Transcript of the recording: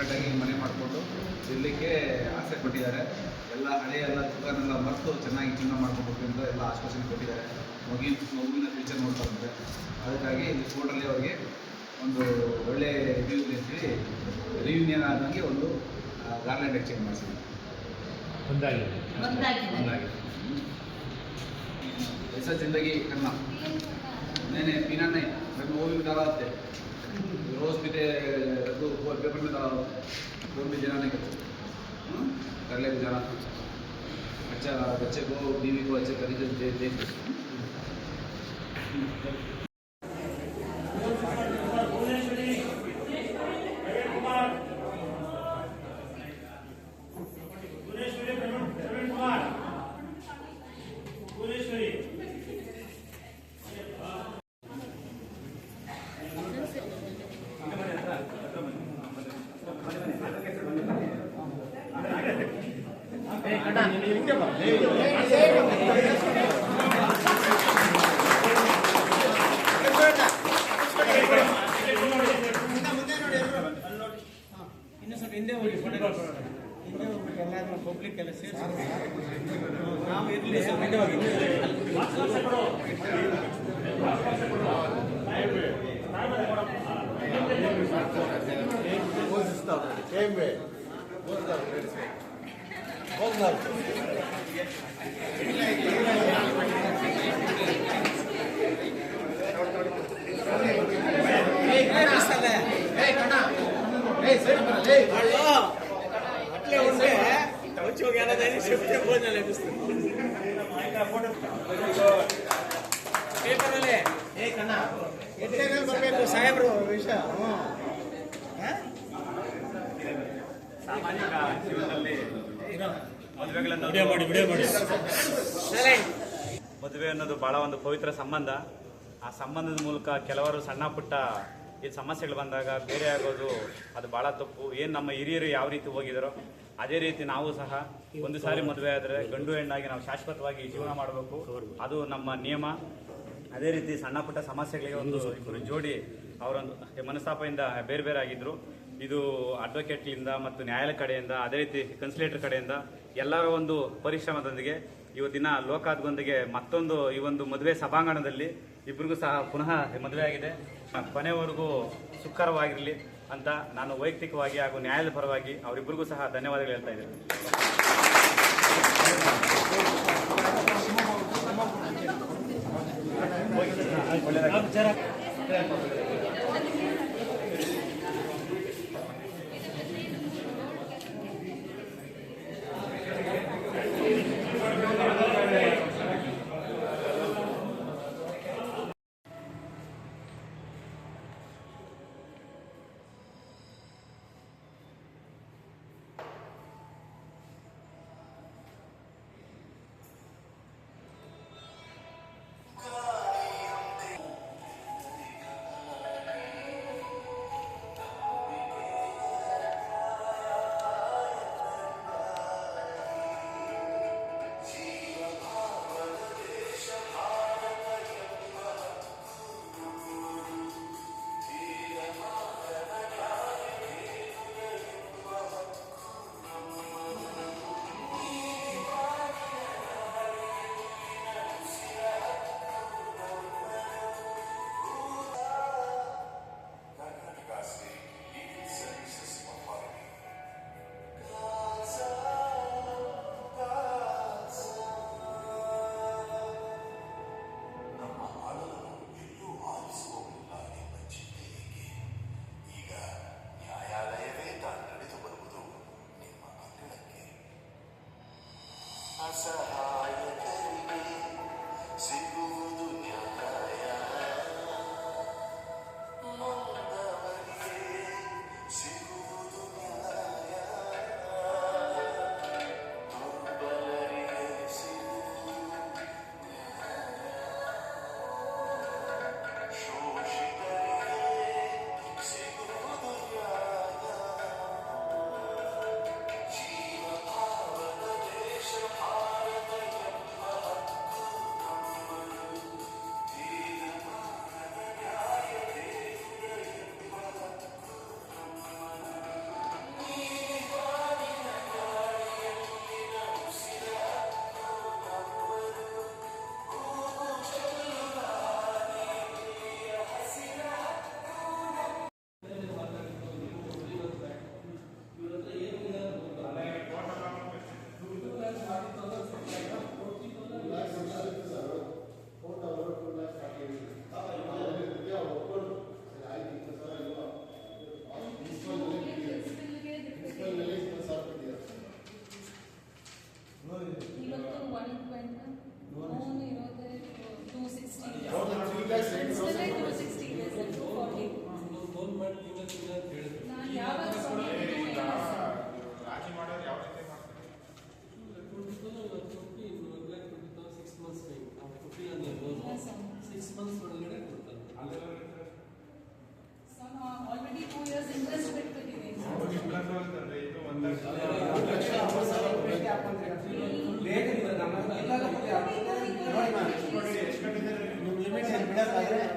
ಸಪ್ರೇಟಾಗಿ ಮನೆ ಮಾಡಿಕೊಂಡು ಇರಲಿಕ್ಕೆ ಆಸೆ ಪಟ್ಟಿದ್ದಾರೆ ಎಲ್ಲ ಹಳೆಯ ಎಲ್ಲ ದುಕಾನೆಲ್ಲ ಮರೆತು ಚೆನ್ನಾಗಿ ಜೀವನ ಮಾಡ್ಕೊಬೇಕು ಅಂತ ಎಲ್ಲ ಆಶ್ವಾಸನೆ ಕೊಟ್ಟಿದ್ದಾರೆ ಮಗುವಿನ ಮಗುವಿನ ಫ್ಯೂಚರ್ ನೋಡ್ತಾ ಬಂದರೆ ಅದಕ್ಕಾಗಿ ಇಲ್ಲಿ ಕೋರ್ಟಲ್ಲಿ ಅವರಿಗೆ ಒಂದು ಒಳ್ಳೆ ರಿವ್ಯೂ ಅಂತೇಳಿ ರಿಯೂನಿಯನ್ ಆದಂಗೆ ಒಂದು ಗಾರ್ಲೆಂಡ್ ಎಕ್ಸ್ಚೇಂಜ್ ಮಾಡಿಸಿದ್ವಿ ಒಂದಾಗಿದೆ ಒಂದಾಗಿದೆ. ಒಂದಾಗಿದೆ ऐसा जिंदगी करना मैंने पीना नहीं मैं वो भी डाला होते रोज पीते तो वो पेपर में डाला होता वो भी देना नहीं करते हम्म? कर ले गुजारा अच्छा बच्चे को बीवी को अच्छे तरीके से दे ಹಿಂದೆ ಹೋಗಿ ಫೋಟೋ ಹಿಂದೆ ಹೋಗ್ಬಿಟ್ಟು ಎಲ್ಲಾದ್ರೂ ಪಬ್ಲಿಕ್ ಎಲ್ಲ ಸೇರಿಸಿ ನಾವು ಇರಲಿ ಸ್ವಲ್ಪ ಹಿಂದೆ ಹೋಗಿ అట్లే ఉంటే వచ్చి ఒక ఏడాది చెప్తే భోజనాలు లభిస్తుంది పేపర్లే ఏ కన్నా ఎట్లే ಬರ್ಬೇಕು ಸಾಹೇಬ್ರು ವಿಷಯ ಹ್ಞೂ ಸಾಮಾಜಿಕ ಜೀವನದಲ್ಲಿ ಮದುವೆಗಳನ್ನು ಮದುವೆ ಅನ್ನೋದು ಬಹಳ ಒಂದು ಪವಿತ್ರ ಸಂಬಂಧ. ಆ ಸಂಬಂಧದ ಮೂಲಕ ಕೆಲವರು ಸಣ್ಣ ಪುಟ್ಟ ಈ ಸಮಸ್ಯೆಗಳು ಬಂದಾಗ ಬೇರೆ ಆಗೋದು ಅದು ಬಹಳ ತಪ್ಪು. ಏನು ನಮ್ಮ ಹಿರಿಯರು ಯಾವ ರೀತಿ ಹೋಗಿದಾರೋ ಅದೇ ರೀತಿ ನಾವು ಸಹ ಒಂದು ಸಾರಿ ಮದುವೆ ಆದರೆ ಗಂಡು ಹೆಣ್ಣಾಗಿ ನಾವು ಶಾಶ್ವತವಾಗಿ ಜೀವನ ಮಾಡಬೇಕು. ಅದು ನಮ್ಮ ನಿಯಮ. ಅದೇ ರೀತಿ ಸಣ್ಣ ಪುಟ್ಟ ಸಮಸ್ಯೆಗಳಿಗೆ ಒಂದು ಇಬ್ಬರು ಜೋಡಿ ಅವರೊಂದು ಮನಸ್ತಾಪದಿಂದ ಬೇರೆ ಬೇರೆ ಆಗಿದ್ರು ಇದು ಅಡ್ವೊಕೇಟ್ಲಿಂದ ಮತ್ತು ನ್ಯಾಯಾಲಯ ಕಡೆಯಿಂದ, ಅದೇ ರೀತಿ ಕನ್ಸುಲೇಟರ್ ಕಡೆಯಿಂದ ಎಲ್ಲರ ಒಂದು ಪರಿಶ್ರಮದೊಂದಿಗೆ ಇವತ್ತಿನ ಲೋಕಾದ್ಗೊಂದಿಗೆ ಮತ್ತೊಂದು ಈ ಒಂದು ಮದುವೆ ಸಭಾಂಗಣದಲ್ಲಿ ಇಬ್ಬರಿಗೂ ಸಹ ಪುನಃ ಮದುವೆ ಆಗಿದೆ. ಕೊನೆವರೆಗೂ ಸುಖಕರವಾಗಿರಲಿ ಅಂತ ನಾನು ವೈಯಕ್ತಿಕವಾಗಿ ಹಾಗೂ ನ್ಯಾಯಾಲಯದ ಪರವಾಗಿ ಅವರಿಬ್ಬರಿಗೂ ಸಹ ಧನ್ಯವಾದಗಳು ಹೇಳ್ತಾ ಇದ್ದೇನೆ. सहाय तेरी सिवा ಹೇಳ್ಬೇಕಾದ್ರೆ